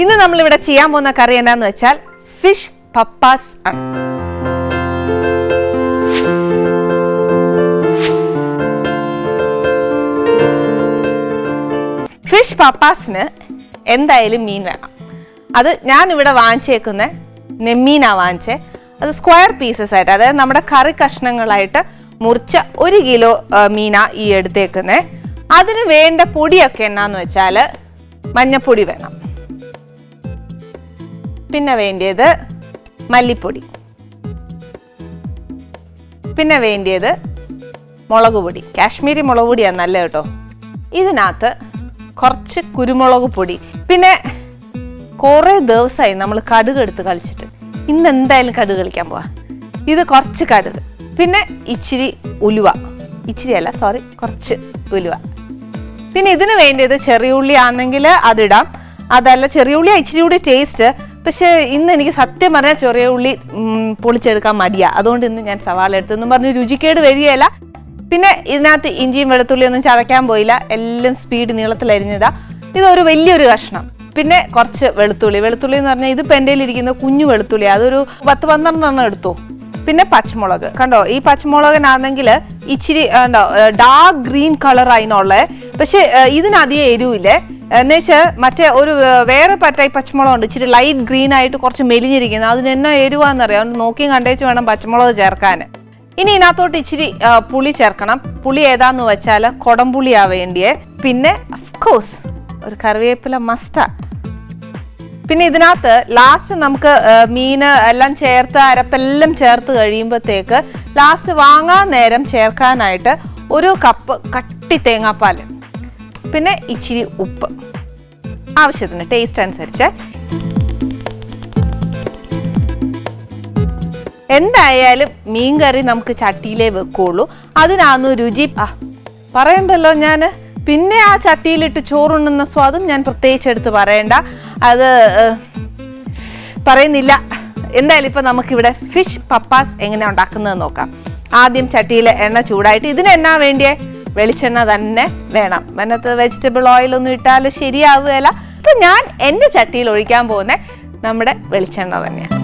ഇന്ന് നമ്മൾ ഇവിടെ ചെയ്യാൻ പോകുന്ന കറി എന്താന്ന് വെച്ചാൽ ഫിഷ് പപ്പാസ് ആണ്. ഫിഷ് പപ്പാസിന് എന്തായാലും മീൻ വേണം. അത് ഞാൻ ഇവിടെ വാങ്ങിച്ചേക്കുന്ന നെമ്മീനാണ് വാങ്ങിച്ചേ. അത് സ്ക്വയർ പീസസ് ആയിട്ട് അതായത് നമ്മുടെ കറി കഷ്ണങ്ങളായിട്ട് മുറിച്ച ഒരു കിലോ മീന ഈ എടുത്തേക്കുന്നത് അതിന് വേണ്ട പൊടിയൊക്കെ എന്നാന്ന് വെച്ചാൽ മഞ്ഞപ്പൊടി വേണം. പിന്നെ വേണ്ടിയത് മല്ലിപ്പൊടി. പിന്നെ വേണ്ടിയത് മുളക് പൊടി. കാശ്മീരി മുളക് പൊടിയാണ് നല്ല കേട്ടോ. ഇതിനകത്ത് കുറച്ച് കുരുമുളക് പൊടി. പിന്നെ കുറേ ദിവസമായി നമ്മൾ കടുക് എടുത്ത് കളിച്ചിട്ട്. ഇന്ന് എന്തായാലും കടുക് കളിക്കാൻ പോവാ. ഇത് കുറച്ച് കടുക്. പിന്നെ ഇച്ചിരി ഉലുവ. ഇച്ചിരി അല്ല സോറി കുറച്ച് ഉലുവ. പിന്നെ ഇതിന് വേണ്ടിയത് ചെറിയ ഉള്ളി ആണെങ്കിൽ അതിടാം. അതല്ല ചെറിയ ഉള്ളി ഇച്ചിരി കൂടി ടേസ്റ്റ് പക്ഷേ ഇന്ന് എനിക്ക് സത്യം പറഞ്ഞാൽ ചെറിയ ഉള്ളി പൊളിച്ചെടുക്കാൻ മടിയാ. അതുകൊണ്ട് ഇന്ന് ഞാൻ സവാള എടുത്തെന്നും പറഞ്ഞ് രുചിക്കേട് വരികയില്ല. പിന്നെ ഇതിനകത്ത് ഇഞ്ചിയും വെളുത്തുള്ളിയൊന്നും ചതയ്ക്കാൻ പോയില്ല. എല്ലാം സ്പീഡ് നീളത്തിലരിഞ്ഞതാ. ഇതൊരു വലിയൊരു കഷ്ണം. പിന്നെ കുറച്ച് വെളുത്തുള്ളി. വെളുത്തുള്ളി എന്ന് പറഞ്ഞാൽ ഇതിപ്പോൾ എന്റെ ഇരിക്കുന്ന കുഞ്ഞു വെളുത്തുള്ളി. അതൊരു പത്ത് പന്ത്രണ്ടെണ്ണം എടുത്തു. പിന്നെ പച്ചമുളക്. കണ്ടോ ഈ പച്ചമുളകിനാണെങ്കിൽ ഇച്ചിരി ഡാർക്ക് ഗ്രീൻ കളർ അതിനുള്ളത് പക്ഷെ ഇതിനധികം എരിവില്ലേ? എന്നുവെച്ചാൽ മറ്റേ ഒരു വേറെ പറ്റായി പച്ചമുളക് ഉണ്ട്. ഇച്ചിരി ലൈറ്റ് ഗ്രീൻ ആയിട്ട് കുറച്ച് മെലിഞ്ഞിരിക്കുന്നത് അതിന് എന്നാ എരിവാന്നറിയാം? അതുകൊണ്ട് നോക്കിയും കണ്ടേച്ച് വേണം പച്ചമുളക് ചേർക്കാൻ ഇനി ഇതിനകത്തോട്ട് ഇച്ചിരി പുളി ചേർക്കണം. പുളി ഏതാന്ന് വെച്ചാൽ കൊടംപുളിയാ വേണ്ടിയേ. പിന്നെ കോഴ്സ് ഒരു കറിവേപ്പില മസ്റ്റാ പിന്നെ ഇതിനകത്ത് ലാസ്റ്റ് നമുക്ക് മീൻ എല്ലാം ചേർത്ത് അരപ്പെല്ലാം ചേർത്ത് കഴിയുമ്പോഴത്തേക്ക് ലാസ്റ്റ് വാങ്ങാൻ നേരം ചേർക്കാനായിട്ട് ഒരു കപ്പ് കട്ടി തേങ്ങാപ്പാൽ പിന്നെ ഇച്ചിരി ഉപ്പ്. ആവശ്യത്തിന് ടേസ്റ്റ് അനുസരിച്ച്. എന്തായാലും മീൻ കറി നമുക്ക് ചട്ടിയിലേ വെക്കുള്ളൂ. അതിനാന്ന് രുചി. ആ പറയണ്ടല്ലോ ഞാൻ പിന്നെ ആ ചട്ടിയിലിട്ട് ചോറുണ്ണുന്ന സ്വാദും ഞാൻ പ്രത്യേകിച്ച് എടുത്ത് പറയണ്ട. അത് പറയുന്നില്ല. എന്തായാലും ഇപ്പം നമുക്കിവിടെ ഫിഷ് പപ്പാസ് എങ്ങനെ ഉണ്ടാക്കുന്നത് നോക്കാം. ആദ്യം ചട്ടിയിൽ എണ്ണ ചൂടായിട്ട് ഇതിനെന്നാ വേണ്ടിയേ? വെളിച്ചെണ്ണ തന്നെ വേണം. അതിനകത്ത് വെജിറ്റബിൾ ഓയിൽ ഒന്നും ഇട്ടാൽ ശരിയാവുകയില്ല. അപ്പം ഞാൻ എന്റെ ചട്ടിയിൽ ഒഴിക്കാൻ പോകുന്ന നമ്മുടെ വെളിച്ചെണ്ണ തന്നെയാണ്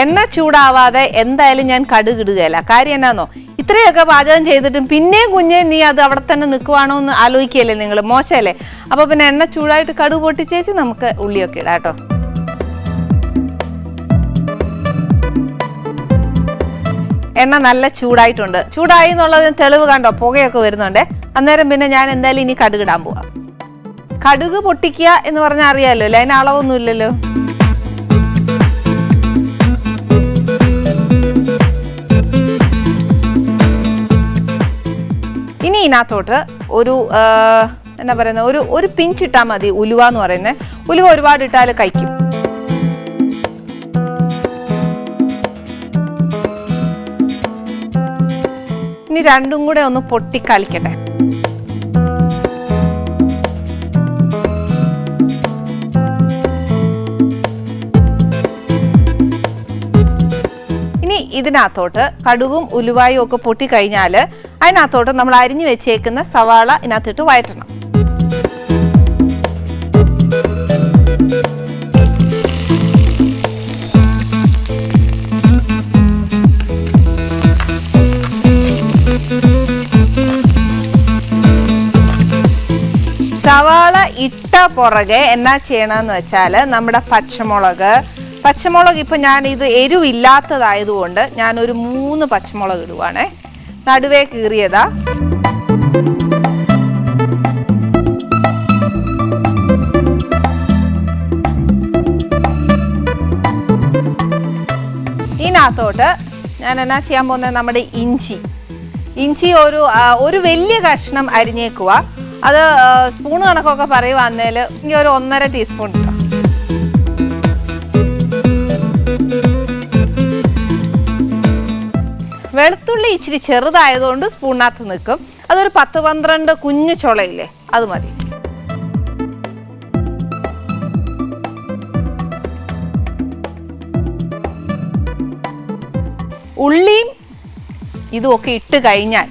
എണ്ണ ചൂടാവാതെ എന്തായാലും ഞാൻ കടുകിടുകയല്ല കാര്യം എന്നാന്നോ? ഇത്രയൊക്കെ പാചകം ചെയ്തിട്ടും പിന്നെയും കുഞ്ഞെ നീ അത് അവിടെ തന്നെ നിൽക്കുവാണോ എന്ന് ആലോചിക്കുകയല്ലേ നിങ്ങൾ മോശമല്ലേ? അപ്പൊ പിന്നെ എണ്ണ ചൂടായിട്ട് കടുക് പൊട്ടിച്ചേച്ച് നമുക്ക് ഉള്ളിയൊക്കെ ഇടാം കേട്ടോ. എണ്ണ നല്ല ചൂടായിട്ടുണ്ട്. ചൂടായി എന്നുള്ളതിന് തെളിവ് കണ്ടോ? പുകയൊക്കെ വരുന്നുണ്ട്. അന്നേരം പിന്നെ ഞാൻ എന്തായാലും ഇനി കടുകിടാൻ പോവാം. കടുക് പൊട്ടിക്കുക എന്ന് പറഞ്ഞാൽ അറിയാമല്ലോ അല്ലേ? അതിന് അളവൊന്നുമില്ലല്ലോ ഇതിനകത്തോട്ട് ഒരു എന്താ പറയുന്നത് ഒരു ഒരു പിഞ്ച് ഇട്ടാൽ മതി ഉലുവ എന്ന് പറയുന്നത് ഉലുവ ഒരുപാട് ഇട്ടാൽ കഴിക്കും. ഇനി രണ്ടും കൂടെ ഒന്ന് പൊട്ടിക്കളിക്കട്ടെ ഇനി ഇതിനകത്തോട്ട് കടുകും ഉലുവായും ഒക്കെ പൊട്ടിക്കഴിഞ്ഞാൽ അതിനകത്തോട്ട് നമ്മൾ അരിഞ്ഞു വെച്ചേക്കുന്ന സവാള ഇതിനകത്തിട്ട് വഴറ്റണം. സവാള ഇട്ട പുറകെ എന്നാ ചെയ്യണമെന്ന് വെച്ചാൽ നമ്മുടെ പച്ചമുളക്. പച്ചമുളക് ഇപ്പം ഞാൻ ഇത് എരിവില്ലാത്തതായതുകൊണ്ട് ഞാനൊരു മൂന്ന് പച്ചമുളക് ഇടുവാണേ. നടുവേ കീറിയതാ. ഇതിനകത്തോട്ട് ഞാൻ എന്നാ ചെയ്യാൻ പോകുന്നത്? നമ്മുടെ ഇഞ്ചി. ഇഞ്ചി ഒരു ഒരു വലിയ കഷ്ണം അരിഞ്ഞേക്കുക അത് സ്പൂൺ കണക്കൊക്കെ പറയുവാന്നേൽ ഇനി ഒരു ഒന്നര ടീസ്പൂൺ വെളുത്തുള്ളി ഇച്ചിരി ചെറുതായതുകൊണ്ട് സ്പൂണിനകത്ത് നിൽക്കും. അതൊരു പത്ത് പന്ത്രണ്ട് കുഞ്ഞു ചുളയില്ലേ അത് മതി. ഉള്ളിയും ഇതുമൊക്കെ ഇട്ട് കഴിഞ്ഞാൽ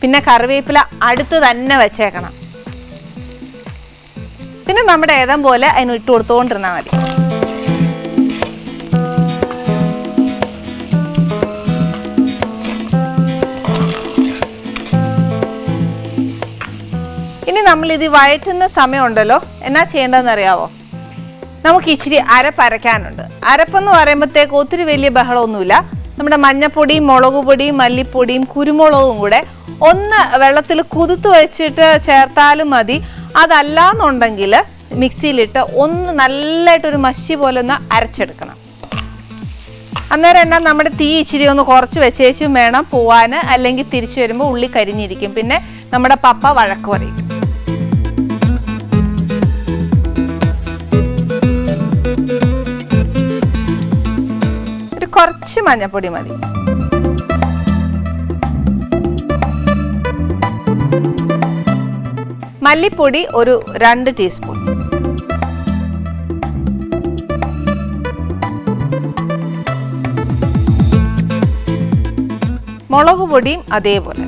പിന്നെ കറിവേപ്പില അടുത്ത് തന്നെ വെച്ചേക്കണം. പിന്നെ നമ്മുടെ ഏതം പോലെ അതിന് ഇട്ട് കൊടുത്തുകൊണ്ടിരുന്നാൽ മതി. ഇത് വഴറ്റുന്ന സമയമുണ്ടല്ലോ. എന്നാ ചെയ്യേണ്ടതെന്ന് അറിയാവോ നമുക്ക് ഇച്ചിരി അരപ്പ് അരയ്ക്കാനുണ്ട്. അരപ്പെന്ന് പറയുമ്പോഴത്തേക്ക് ഒത്തിരി വലിയ ബഹളമൊന്നുമില്ല. നമ്മുടെ മഞ്ഞപ്പൊടിയും മുളക് പൊടിയും മല്ലിപ്പൊടിയും കുരുമുളകും കൂടെ ഒന്ന് വെള്ളത്തിൽ കുതിർത്ത് വെച്ചിട്ട് ചേർത്താലും മതി. അതല്ലാന്നുണ്ടെങ്കിൽ മിക്സിയിലിട്ട് ഒന്ന് നല്ലതായിട്ടൊരു മഷി പോലെ ഒന്ന് അരച്ചെടുക്കണം. അന്നേരം എന്നാ നമ്മുടെ തീ ഇച്ചിരി ഒന്ന് കുറച്ച് വെച്ചേച്ചും വേണം. പോവാൻ അല്ലെങ്കിൽ തിരിച്ചു വരുമ്പോൾ ഉള്ളി കരിഞ്ഞിരിക്കും. പിന്നെ നമ്മുടെ പപ്പ വഴക്ക് പറയും. കുറച്ച് മഞ്ഞപ്പൊടി മതി. മല്ലിപ്പൊടി ഒരു രണ്ട് ടീസ്പൂൺ. മുളക് പൊടിയും അതേപോലെ.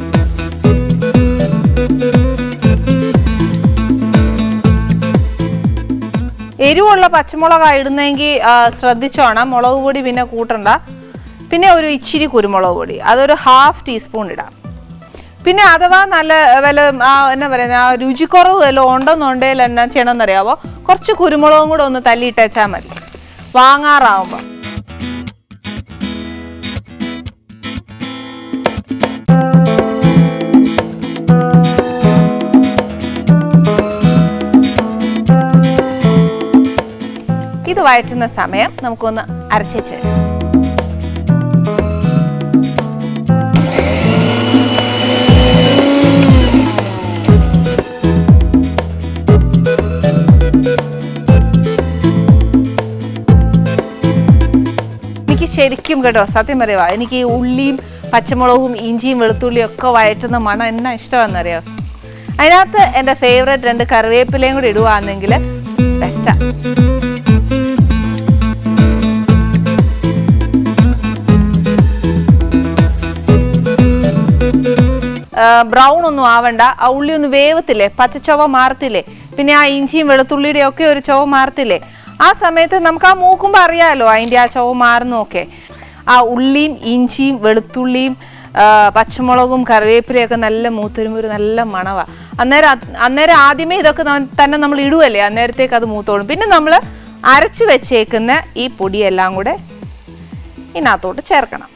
എരിവുള്ള പച്ചമുളകാണ് ഇടുന്നെങ്കിൽ ശ്രദ്ധിച്ചോണം. മുളക് പൊടി പിന്നെ കൂട്ടണ്ട. പിന്നെ ഒരു ഇച്ചിരി കുരുമുളക് പൊടി. അതൊരു ഹാഫ് ടീസ്പൂൺ ഇടാം. പിന്നെ അഥവാ നല്ല വില ആ എന്നാ പറയുന്നത് ആ രുചിക്കുറവ് വല്ലതും ഉണ്ടെന്നുണ്ടെങ്കിൽ എന്നാ ചെയ്യണമെന്നറിയാവോ? കുറച്ച് കുരുമുളകും കൂടെ ഒന്ന് തല്ലിയിട്ടേച്ചാൽ മതി. വാങ്ങാറാവുമ്പോൾ ഇത് വഴറ്റുന്ന സമയം നമുക്കൊന്ന് അരച്ചേച്ച് വരും. എനിക്ക് ശരിക്കും കേട്ടോ സത്യം പറയുക എനിക്ക് ഈ ഉള്ളിയും പച്ചമുളകും ഇഞ്ചിയും വെളുത്തുള്ളിയും ഒക്കെ വഴറ്റുന്ന മണം എന്നാ ഇഷ്ടമാണെന്നറിയോ? അതിനകത്ത് എന്റെ ഫേവറേറ്റ് രണ്ട് കറിവേപ്പിലയും കൂടി ഇടുവാണെങ്കിൽ ബെസ്റ്റാ ബ്രൗൺ ഒന്നും ആവണ്ട. ആ ഉള്ളി ഒന്ന് വേവത്തില്ലേ? പച്ചച്ചൊവ മാറത്തില്ലേ? പിന്നെ ആ ഇഞ്ചിയും വെളുത്തുള്ളിയുടെ ഒക്കെ ഒരു ചൊവ മാറത്തില്ലേ? ആ സമയത്ത് നമുക്ക് ആ മൂക്കുമ്പോൾ അറിയാമല്ലോ അതിന്റെ ആ ചൊവ മാറുന്നൊക്കെ ആ ഉള്ളിയും ഇഞ്ചിയും വെളുത്തുള്ളിയും പച്ചമുളകും കറിവേപ്പിലയൊക്കെ നല്ല മൂത്തരും ഒരു നല്ല മണവാണ് അന്നേരം അന്നേരം ആദ്യമേ ഇതൊക്കെ തന്നെ നമ്മൾ ഇടുവല്ലേ? അന്നേരത്തേക്ക് അത് മൂത്തോളും. പിന്നെ നമ്മൾ അരച്ചു വെച്ചേക്കുന്ന ഈ പൊടിയെല്ലാം കൂടെ ഇതിനകത്തോട്ട് ചേർക്കണം.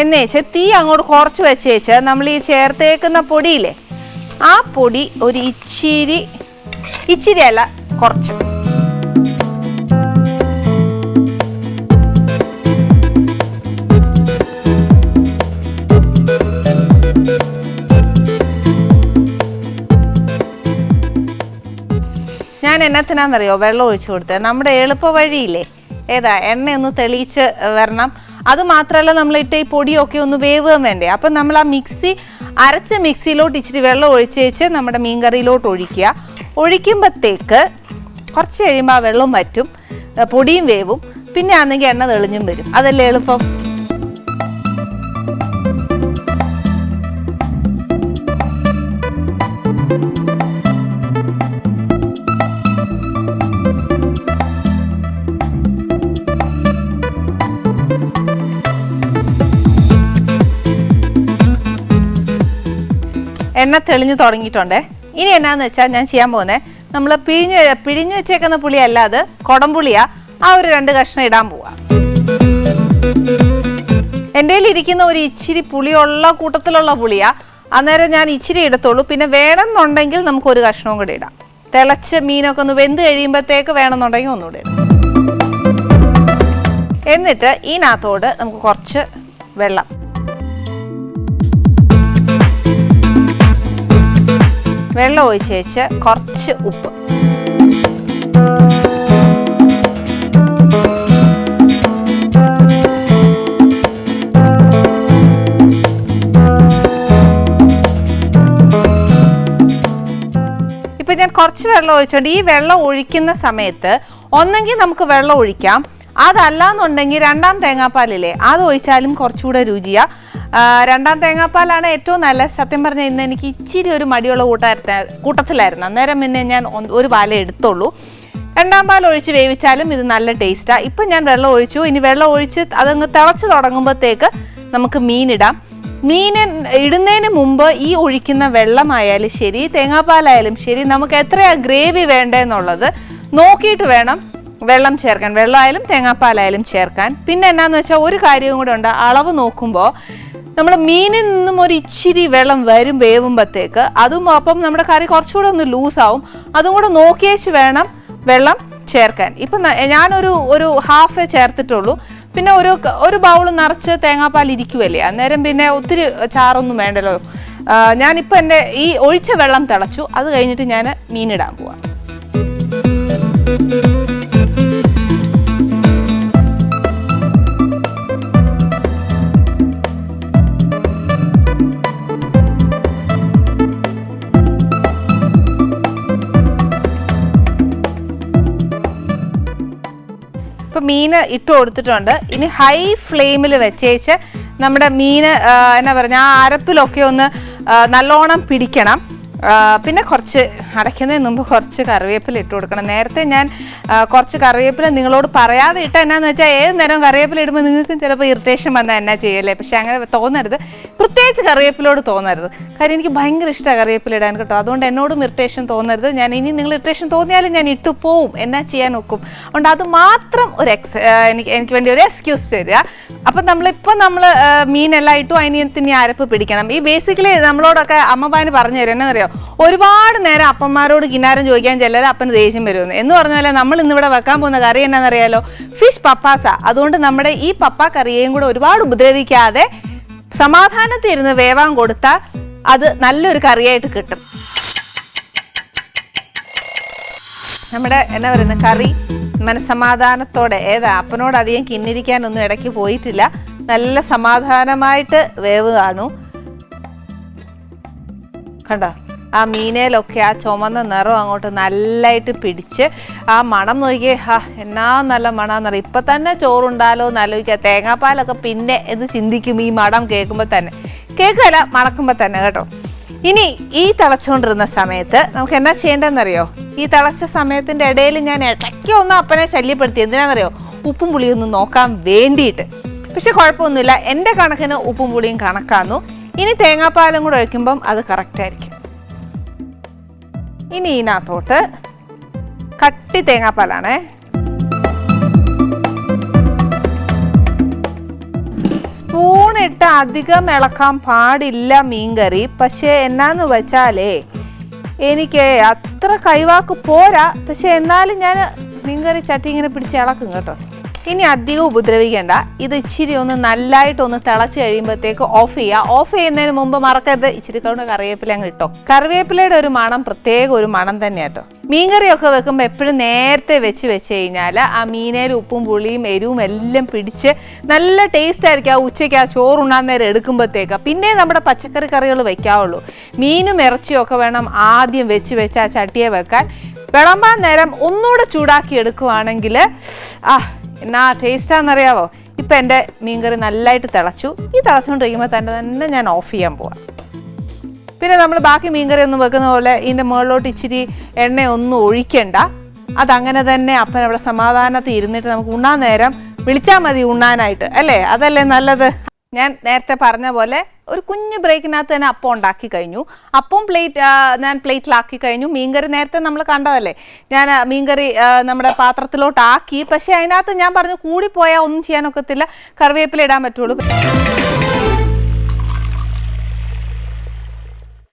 എന്നേച്ച് തീ അങ്ങോട്ട് കുറച്ച് വെച്ചേച്ച് നമ്മൾ ഈ ചേർത്തേക്കുന്ന പൊടിയില്ലേ ആ പൊടി ഒരു ഇച്ചിരി ഇച്ചിരി അല്ല കുറച്ച്. ഞാൻ എന്നത്തിനാന്നറിയോ വെള്ളം ഒഴിച്ചു കൊടുത്തത് നമ്മുടെ എളുപ്പ വഴിയില്ലേ ഏതാ എണ്ണയൊന്ന് തെളിയിച്ച് വരണം. അത് മാത്രമല്ല നമ്മൾ ഇട്ട് ഈ പൊടിയൊക്കെ ഒന്ന് വേവുകയും വേണ്ടേ. അപ്പം നമ്മൾ ആ മിക്സി അരച്ച മിക്സിയിലോട്ട് ഇച്ചിരി വെള്ളം ഒഴിച്ച് വെച്ച് നമ്മുടെ മീൻകറിയിലോട്ട് ഒഴിക്കുക. ഒഴിക്കുമ്പോഴത്തേക്ക് കുറച്ച് കഴിയുമ്പോൾ ആ വെള്ളം വറ്റും പൊടിയും വേവും. പിന്നെ ആണെങ്കിൽ എണ്ണ തെളിഞ്ഞും വരും. അതല്ലേ എളുപ്പം? എണ്ണ തെളിഞ്ഞു തുടങ്ങിയിട്ടുണ്ടേ. ഇനി എന്നാന്ന് വെച്ചാൽ ഞാൻ ചെയ്യാൻ പോകുന്നത് നമ്മൾ പിഴിഞ്ഞ് പിഴിഞ്ഞു വെച്ചേക്കുന്ന പുളി അല്ലാതെ അത് കുടംപുളിയാ ആ ഒരു രണ്ട് കഷ്ണം ഇടാൻ പോവാ. എന്റെ ഇരിക്കുന്ന ഒരു ഇച്ചിരി പുളിയുള്ള കൂട്ടത്തിലുള്ള പുളിയാ. അന്നേരം ഞാൻ ഇച്ചിരി എടുത്തോളൂ പിന്നെ വേണമെന്നുണ്ടെങ്കിൽ നമുക്ക് ഒരു കഷ്ണവും കൂടി ഇടാം. തിളച്ച് മീനൊക്കെ ഒന്ന് വെന്ത് കഴിയുമ്പോഴത്തേക്ക് വേണമെന്നുണ്ടെങ്കിൽ ഒന്നുകൂടി ഇടാം. എന്നിട്ട് ഇതിനകത്തോട് നമുക്ക് കുറച്ച് വെള്ളം. വെള്ളം ഒഴിച്ചേച്ച് കുറച്ച് ഉപ്പ്. കുറച്ച് വെള്ളം ഒഴിച്ചുകൊണ്ട് ഈ വെള്ളം ഒഴിക്കുന്ന സമയത്ത് ഒന്നെങ്കിൽ നമുക്ക് വെള്ളം ഒഴിക്കാം. അതല്ലാന്നുണ്ടെങ്കിൽ രണ്ടാം തേങ്ങാപ്പാലില്ലേ അത് ഒഴിച്ചാലും കുറച്ചുകൂടെ രുചിയാ. ആ, രണ്ടാം തേങ്ങാപ്പാലാണ് ഏറ്റവും നല്ല സത്യം പറഞ്ഞാൽ ഇന്ന് എനിക്ക് ഇച്ചിരി ഒരു മടിയുള്ള കൂട്ടായിരുന്ന കൂട്ടത്തിലായിരുന്നു. അന്നേരം പിന്നെ ഞാൻ ഒരു പാലേ എടുത്തുള്ളൂ. രണ്ടാം പാൽ ഒഴിച്ച് വേവിച്ചാലും ഇത് നല്ല ടേസ്റ്റാണ് ഇപ്പം ഞാൻ വെള്ളം ഒഴിച്ചു. ഇനി വെള്ളം ഒഴിച്ച് അതങ്ങ് തിളച്ച് തുടങ്ങുമ്പോഴത്തേക്ക് നമുക്ക് മീനിടാം. മീൻ ഇടുന്നതിന് മുമ്പ് ഈ ഒഴിക്കുന്ന വെള്ളമായാലും ശരി തേങ്ങാപ്പാലായാലും ശരി നമുക്ക് എത്രയാ ഗ്രേവി വേണ്ടതെന്നുള്ളത് നോക്കിയിട്ട് വേണം വെള്ളം ചേർക്കാൻ. വെള്ളമായാലും തേങ്ങാപ്പാലായാലും ചേർക്കാൻ. പിന്നെ എന്നാന്ന് വെച്ചാൽ ഒരു കാര്യവും കൂടെ ഉണ്ട്. അളവ് നോക്കുമ്പോൾ നമ്മൾ മീനിൽ നിന്നും ഒരു ഇച്ചിരി വെള്ളം വരും വേവുമ്പോഴത്തേക്ക് അതും അപ്പം നമ്മുടെ കറി കുറച്ചുകൂടെ ഒന്ന് ലൂസാവും. അതും കൂടെ നോക്കിയേച്ച് വേണം വെള്ളം ചേർക്കാൻ. ഇപ്പം ഞാനൊരു ഒരു ഹാഫ് ചേർത്തിട്ടുള്ളൂ. പിന്നെ ഒരു ഒരു ബൗൾ നിറച്ച് തേങ്ങാപ്പാൽ ഇരിക്കുമല്ലേ അന്നേരം പിന്നെ ഒത്തിരി ചാറൊന്നും വേണ്ടല്ലോ. ഞാനിപ്പോൾ എന്റെ ഈ ഒഴിച്ച വെള്ളം തിളച്ചു. അത് കഴിഞ്ഞിട്ട് ഞാൻ മീനിടാൻ പോവാം. ഇപ്പം മീൻ ഇട്ട് കൊടുത്തിട്ടുണ്ട്. ഇനി ഹൈ ഫ്ലെയിമിൽ വെച്ചേച്ച് നമ്മുടെ മീൻ എന്നാ പറഞ്ഞാൽ ആ അരപ്പിലൊക്കെ ഒന്ന് നല്ലോണം പിടിക്കണം. പിന്നെ കുറച്ച് അടയ്ക്കുന്നതിന് മുമ്പ് കുറച്ച് കറിവേപ്പില ഇട്ട് കൊടുക്കണം. നേരത്തെ ഞാൻ കുറച്ച് കറിവേപ്പില നിങ്ങളോട് പറയാതെ ഇട്ട എന്നാന്ന് വെച്ചാൽ ഏത് നേരവും കറിവേപ്പില ഇടുമ്പോൾ നിങ്ങൾക്കും ചിലപ്പോൾ ഇറിറ്റേഷൻ വന്നാൽ എന്നാ ചെയ്യല്ലേ? പക്ഷെ അങ്ങനെ തോന്നരുത്. പ്രത്യേകിച്ച് കറിവേപ്പിലോട് തോന്നരുത്. കാര്യം എനിക്ക് ഭയങ്കര ഇഷ്ടമാണ് കറിവേപ്പില ഇടാൻ കേട്ടോ. അതുകൊണ്ട് എന്നോടും ഇറിറ്റേഷൻ തോന്നരുത്. ഞാൻ ഇനി നിങ്ങൾ ഇറിറ്റേഷൻ തോന്നിയാലും ഞാൻ ഇട്ടു പോവും. എന്നാ ചെയ്യാൻ ഒക്കും. അതുകൊണ്ട് അത് മാത്രം ഒരു എക്സ് എനിക്ക് എനിക്ക് വേണ്ടി ഒരു എക്സ്ക്യൂസ് തരിക. അപ്പം നമ്മളിപ്പോൾ നമ്മൾ മീനെല്ലാം ഇട്ടു. അതിനകത്ത് ഇനി അരപ്പ് പിടിക്കണം. ഈ ബേസിക്കലി നമ്മളോടൊക്കെ അമ്മബാന് പറഞ്ഞു തരും എന്നറിയോ ഒരുപാട് നേരം അപ്പന്മാരോട് കിന്നാരം ചോദിക്കാൻ ചിലർ അപ്പന് ദേഷ്യം വരുമെന്ന് എന്ന് പറഞ്ഞാൽ നമ്മൾ ഇന്നിവിടെ വെക്കാൻ പോകുന്ന കറി എന്നാണെന്നറിയാലോ ഫിഷ് പപ്പാസ അതുകൊണ്ട് നമ്മുടെ ഈ പപ്പാ കറിയേയും കൂടെ ഒരുപാട് ഉപദ്രവിക്കാതെ സമാധാനത്തിരുന്ന് വേവാൻ കൊടുത്താൽ അത് നല്ലൊരു കറിയായിട്ട് കിട്ടും. നമ്മുടെ എന്നാ പറയുന്ന കറി മനസമാധാനത്തോടെ ഏതാ അപ്പനോട് അധികം കിന്നിരിക്കാനൊന്നും ഇടയ്ക്ക് പോയിട്ടില്ല. നല്ല സമാധാനമായിട്ട് വേവ് കാണൂ. കണ്ടോ? ആ മീനയിലൊക്കെ ആ ചുമന്ന നിറം അങ്ങോട്ട് നല്ലതായിട്ട് പിടിച്ച് ആ മണം നോക്കിയേ ഹാ എന്നാ നല്ല മണമെന്നറിയാം ഇപ്പം തന്നെ ചോറുണ്ടാലോ എന്ന് ആലോചിക്കുക തേങ്ങാപ്പാലൊക്കെ പിന്നെ എന്ന് ചിന്തിക്കും ഈ മണം കേൾക്കുമ്പോൾ തന്നെ. കേൾക്കുകയല്ല മണക്കുമ്പോൾ തന്നെ കേട്ടോ. ഇനി ഈ തിളച്ചുകൊണ്ടിരുന്ന സമയത്ത് നമുക്ക് എന്നാ ചെയ്യേണ്ടതെന്നറിയോ? ഈ തിളച്ച സമയത്തിന്റെ ഇടയിൽ ഞാൻ ഇടയ്ക്ക് ഒന്ന് അപ്പനെ ശല്യപ്പെടുത്തി. എന്തിനാണെന്നറിയോ ഉപ്പും പുളിയും ഒന്ന് നോക്കാൻ വേണ്ടിയിട്ട്. പക്ഷെ കുഴപ്പമൊന്നുമില്ല. എന്റെ കണക്കിന് ഉപ്പും പുളിയും കണക്കാന്നു. ഇനി തേങ്ങാപ്പാലും കൂടെ ഒഴിക്കുമ്പം അത് കറക്റ്റ് ആയിരിക്കും. ഇനി ഇതിനകത്തോട്ട് കട്ടി തേങ്ങാപ്പാലാണേ. സ്പൂൺ ഇട്ട് അധികം ഇളക്കാൻ പാടില്ല മീൻകറി. പക്ഷേ എന്നാന്ന് വെച്ചാലേ എനിക്ക് അത്ര കൈവാക്ക് പോരാ. പക്ഷെ എന്നാലും ഞാൻ മീൻകറി ചട്ടി ഇങ്ങനെ പിടിച്ച് ഇളക്കും കേട്ടോ. ഇനി അധികം ഉപദ്രവിക്കേണ്ട. ഇത് ഇച്ചിരി ഒന്ന് നല്ലതായിട്ട് ഒന്ന് തിളച്ച് കഴിയുമ്പോഴത്തേക്ക് ഓഫ് ചെയ്യുക ഓഫ് ചെയ്യുന്നതിന് മുമ്പ് മറക്കരുത്. ഇച്ചിരി കൊണ്ട് കറിവേപ്പില അങ്ങ് ഇട്ടോ. കറിവേപ്പിലയുടെ ഒരു മണം പ്രത്യേക ഒരു മണം തന്നെയാട്ടോ മീൻകറിയൊക്കെ വെക്കുമ്പോൾ എപ്പോഴും നേരത്തെ വെച്ച് വെച്ച് കഴിഞ്ഞാൽ ആ മീനേലും ഉപ്പും പുളിയും എരിവും എല്ലാം പിടിച്ച് നല്ല ടേസ്റ്റ് ആയിരിക്കും. ആ ഉച്ചയ്ക്ക് ആ ചോറുണ്ണാൻ നേരം എടുക്കുമ്പോഴത്തേക്ക് പിന്നെ നമ്മുടെ പച്ചക്കറി കറികൾ വെക്കാവുള്ളൂ. മീനും ഇറച്ചിയൊക്കെ വേണം ആദ്യം വെച്ച് വെച്ച് ആ ചട്ടിയെ വെക്കാൻ. വിളമ്പാൻ നേരം ഒന്നുകൂടെ ചൂടാക്കി എടുക്കുവാണെങ്കിൽ ആ എന്നാ ടേസ്റ്റാണെന്നറിയാവോ? ഇപ്പം എന്റെ മീൻകറി നല്ലതായിട്ട് തിളച്ചു. ഈ തിളച്ചുകൊണ്ടിരിക്കുമ്പോൾ തന്നെ തന്നെ ഞാൻ ഓഫ് ചെയ്യാൻ പോവാം. പിന്നെ നമ്മൾ ബാക്കി മീൻകറി ഒന്നും വെക്കുന്ന പോലെ ഇതിന്റെ മുകളിലോട്ട് ഇച്ചിരി എണ്ണ ഒന്നും ഒഴിക്കണ്ട. അതങ്ങനെ തന്നെ അപ്പൻ അവിടെ സമാധാനത്തിൽ ഇരുന്നിട്ട് നമുക്ക് ഉണ്ണാൻ നേരം വിളിച്ചാൽ മതി ഉണ്ണാനായിട്ട്. അല്ലേ? അതല്ലേ നല്ലത്? ഞാൻ നേരത്തെ പറഞ്ഞ പോലെ ഒരു കുഞ്ഞ് ബ്രേക്കിനകത്ത് തന്നെ അപ്പം ഉണ്ടാക്കി കഴിഞ്ഞു. അപ്പം പ്ലേറ്റ് ഞാൻ പ്ലേറ്റിലാക്കി കഴിഞ്ഞു. മീൻകറി നേരത്തെ നമ്മൾ കണ്ടതല്ലേ? ഞാൻ മീൻകറി നമ്മുടെ പാത്രത്തിലോട്ടാക്കി. പക്ഷേ അതിനകത്ത് ഞാൻ പറഞ്ഞു കൂടിപ്പോയാൽ ഒന്നും ചെയ്യാനൊക്കത്തില്ല. കറിവേപ്പില ഇടാൻ പറ്റുള്ളൂ.